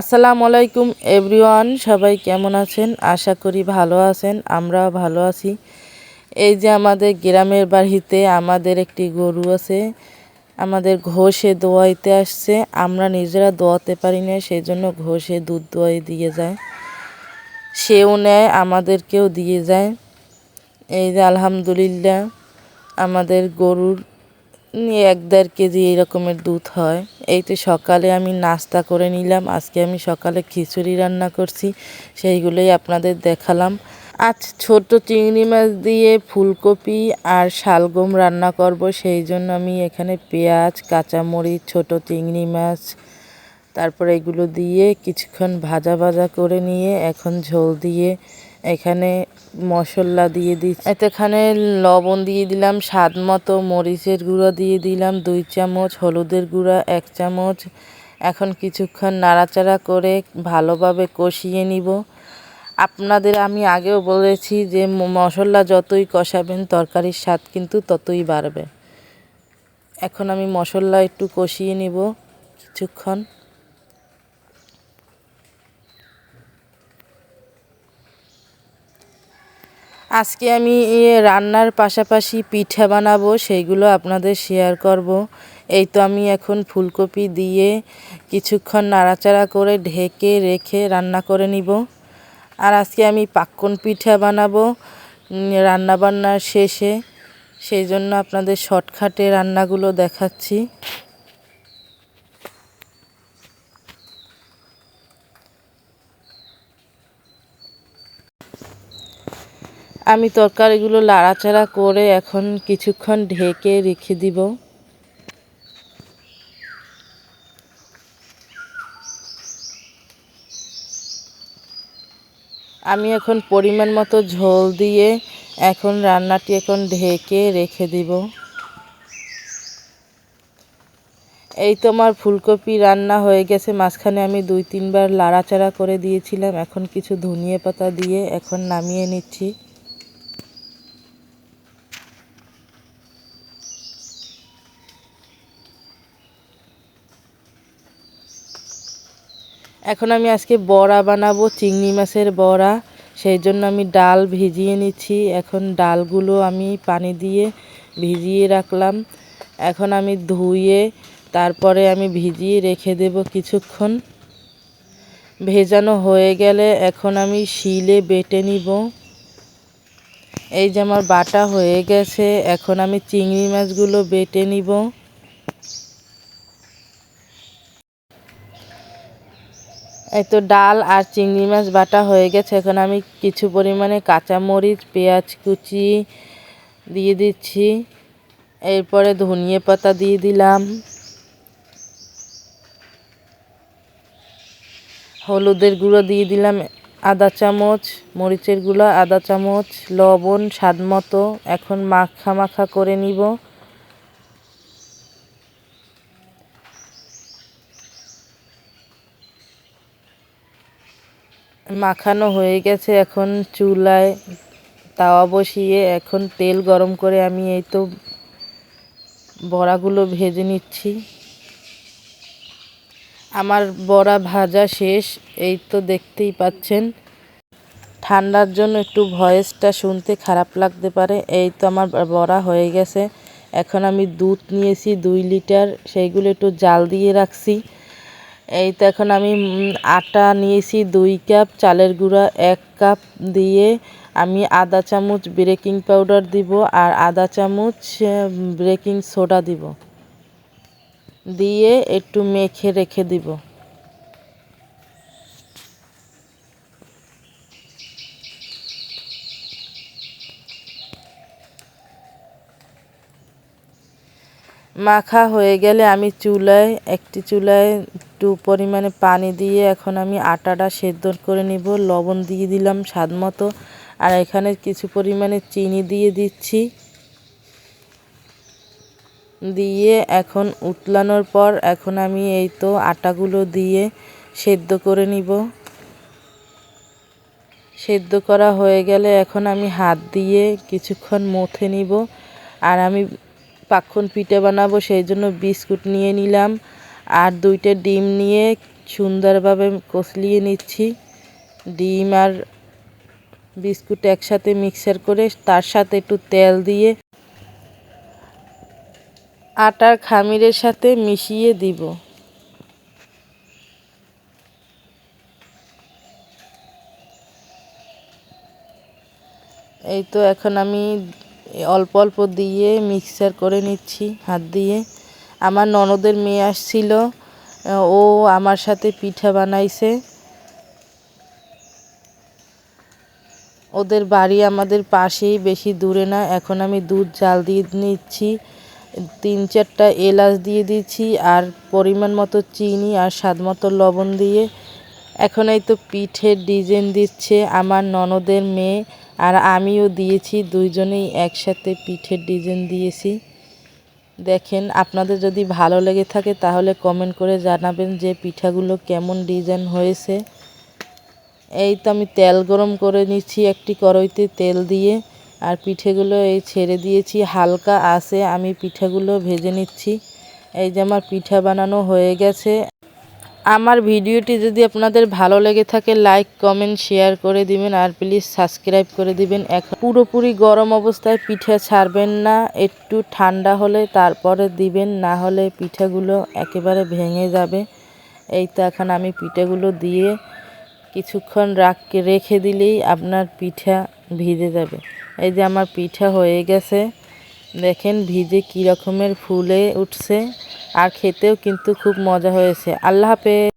আসসালামু আলাইকুম, এভরিওয়ান, সবাই কেমন আছেন? আশা করি ভালো আছেন, আমরাও ভালো আছি। এই যে আমাদের গ্রামের বাড়িতে আমাদের একটি গরু আছে, আমাদের ঘষে দোয়াইতে আসছে। আমরা নিজেরা দোয়াতে পারি না সেই জন্য ঘষে দুধ দোয়াই দিয়ে যায়। সেও নেয়, আমাদেরকেও দিয়ে যায়। এই যে আলহামদুলিল্লাহ, আমাদের গরুর এক দেড় কেজি এরকমের দুধ হয়। এই তো সকালে আমি নাস্তা করে নিলাম। আজকে আমি সকালে খিচুড়ি রান্না করছি, সেইগুলোই আপনাদের দেখালাম। আজ ছোট চিংড়ি মাছ দিয়ে ফুলকপি আর শালগম রান্না করব, সেই জন্য আমি এখানে পেঁয়াজ, কাঁচামরিচ, ছোট চিংড়ি মাছ, তারপর এগুলো দিয়ে কিছুক্ষণ ভাজা ভাজা করে নিয়ে এখন ঝোল দিয়ে এখানে মশলা দিয়ে দিচ্ছি। এখানে লবণ দিয়ে দিলাম, স্বাদ মতো মরিচের গুঁড়ো দিয়ে দিলাম, দুই চামচ, হলুদের গুঁড়া, এক চামচ। এখন কিছুক্ষণ নাড়াচাড়া করে ভালোভাবে কষিয়ে নিব। আপনাদের আমি আগেও বলেছি যে মশলা যতই কষাবেন, তরকারির স্বাদ কিন্তু ততই বাড়বে। এখন আমি মশলা একটু কষিয়ে নিব কিছুক্ষণ। আজকে আমি রান্নার পাশাপাশি পিঠা বানাবো, সেইগুলো আপনাদের শেয়ার করব। এই তো আমি এখন ফুলকপি দিয়ে কিছুক্ষণ নাড়াচাড়া করে ঢেকে রেখে রান্না করে নিব। আর আজকে আমি পাক্কন পিঠা বানাবো রান্নাবান্নার শেষে। সেই জন্য আপনাদের শর্টকাটে রান্নাগুলো দেখাচ্ছি। আমি তরকারিগুলো লাড়াচাড়া করে এখন কিছুক্ষণ ঢেকে রেখে দিব। আমি এখন পরিমাণ মতো ঝোল দিয়ে এখন রান্নাটি এখন ঢেকে রেখে দিব। এই তো আমার ফুলকপি রান্না হয়ে গেছে। মাঝখানে আমি দুই তিনবার লাড়াচাড়া করে দিয়েছিলাম। এখন কিছু ধনিয়া পাতা দিয়ে এখন নামিয়ে নিচ্ছি। এখন আমি আজকে বড়া বানাবো, চিংড়ি মাছের বড়া। সেই জন্য আমি ডাল ভিজিয়ে নিচ্ছি। এখন ডালগুলো আমি পানি দিয়ে ভিজিয়ে রাখলাম। এখন আমি ধুয়ে তারপরে আমি ভিজিয়ে রেখে দেব কিছুক্ষণ। ভেজানো হয়ে গেলে এখন আমি শিলে বেটে নিব। এই যে আমার বাটা হয়ে গেছে, এখন আমি চিংড়ি মাছগুলো বেটে নিব। এই তো ডাল আর চিংড়ি মাছ বাটা হয়ে গেছে। এখন আমি কিছু পরিমাণে কাঁচামরিচ, পেঁয়াজ কুচি দিয়ে দিচ্ছি। এরপরে ধনিয়া পাতা দিয়ে দিলাম। হলুদের গুঁড়ো দিয়ে দিলাম আদা চামচ, মরিচের গুঁড়ো, আদা চামচ, লবণ, স্বাদ মতো। এখন মাখা মাখা করে নিব। মাখানো হয়ে গেছে এখন চুলায় তাওয়া বসিয়ে। এখন তেল গরম করে আমি এই তো বড়াগুলো ভেজে নিচ্ছি। আমার বড়া ভাজা শেষ, এই তো দেখতেই পাচ্ছেন। ঠান্ডার জন্য একটু ভয়েসটা শুনতে খারাপ লাগতে পারে, এই তো আমার বড়া হয়ে গেছে। এখন আমি দুধ নিয়েছি দুই লিটার, সেইগুলো একটু জাল দিয়ে রাখছি। এই তো এখন আমি আটা নিয়েছি দুই কাপ, চালের গুঁড়া এক কাপ দিয়ে আমি আধা চামচ বেকিং পাউডার দিব আর আধা চামচ বেকিং সোডা দিব। দিয়ে একটু মেখে রেখে দিব। মাখা হয়ে গেলে আমি চুলায়, একটি চুলায় একটু পরিমাণে পানি দিয়ে এখন আমি আটাটা সেদ্ধ করে নিব। লবণ দিয়ে দিলাম স্বাদ মতো। আর এখানে কিছু পরিমাণে চিনি দিয়ে দিচ্ছি। দিয়ে এখন উতলানোর পর এখন আমি এই তো আটাগুলো দিয়ে সেদ্ধ করে নিব। সেদ্ধ করা হয়ে গেলে এখন আমি হাত দিয়ে কিছুক্ষণ মথে নিব। আর আমি পাক্ষণ পিঠে বানাবো, সেই জন্য বিস্কুট নিয়ে নিলাম। আর দুইটা ডিম নিয়ে সুন্দরভাবে কষলিয়ে নিচ্ছি। ডিম আর বিস্কুট একসাথে মিক্সার করে তার সাথে একটু তেল দিয়ে আটার খামিরের সাথে মিশিয়ে দিব। এই তো এখন আমি অল্প অল্প দিয়ে মিক্সার করে নিচ্ছি, হাত দিয়ে। আমার ননদের মেয়ে আসছিল ও আমার সাথে পিঠা বানাইছে। ওদের বাড়ি আমাদের পাশেই, বেশি দূরে না। এখন আমি দুধ, জাল দিয়ে নিচ্ছি। তিন চারটা এলাচ দিয়ে দিচ্ছি আর পরিমাণ মতো চিনি আর স্বাদ মতো লবণ দিয়ে। এখন এই তো পিঠের ডিজাইন দিচ্ছে আমার ননদের মেয়ে। আর আমিও দিয়েছি, দুইজনেই একসাথে পিঠের ডিজাইন দিয়েছি। দেখেন, আপনাদের যদি ভালো লেগে থাকে তাহলে কমেন্ট করে জানাবেন যে পিঠাগুলো কেমন ডিজাইন হয়েছে। এই তো আমি তেল গরম করে নিচ্ছি একটি কড়াইতে তেল দিয়ে, আর পিঠেগুলো এই ছেড়ে দিয়েছি। হালকা আছে, আমি পিঠাগুলো ভেজে নিচ্ছি। এই যে আমার পিঠা বানানো হয়ে গেছে। আমার ভিডিওটি যদি আপনাদের ভালো লেগে থাকে লাইক কমেন্ট শেয়ার করে দিবেন আর প্লিজ সাবস্ক্রাইব করে দিবেন। এখন পুরোপুরি গরম অবস্থায় পিঠা ছাড়বেন না, একটু ঠান্ডা হলে তারপরে দিবেন, না হলে পিঠাগুলো একেবারে ভেঙে যাবে। এই তো এখন আমি পিঠাগুলো দিয়ে কিছুক্ষণ রাখ, রেখে দিলেই আপনার পিঠা ভিজে যাবে। এই যে আমার পিঠা হয়ে গেছে, দেখেন ভিজে কী রকমের ফুলে উঠছে। আর খেতেও কিন্তু খুব মজা হয়েছে। আল্লাহ হাফেজ।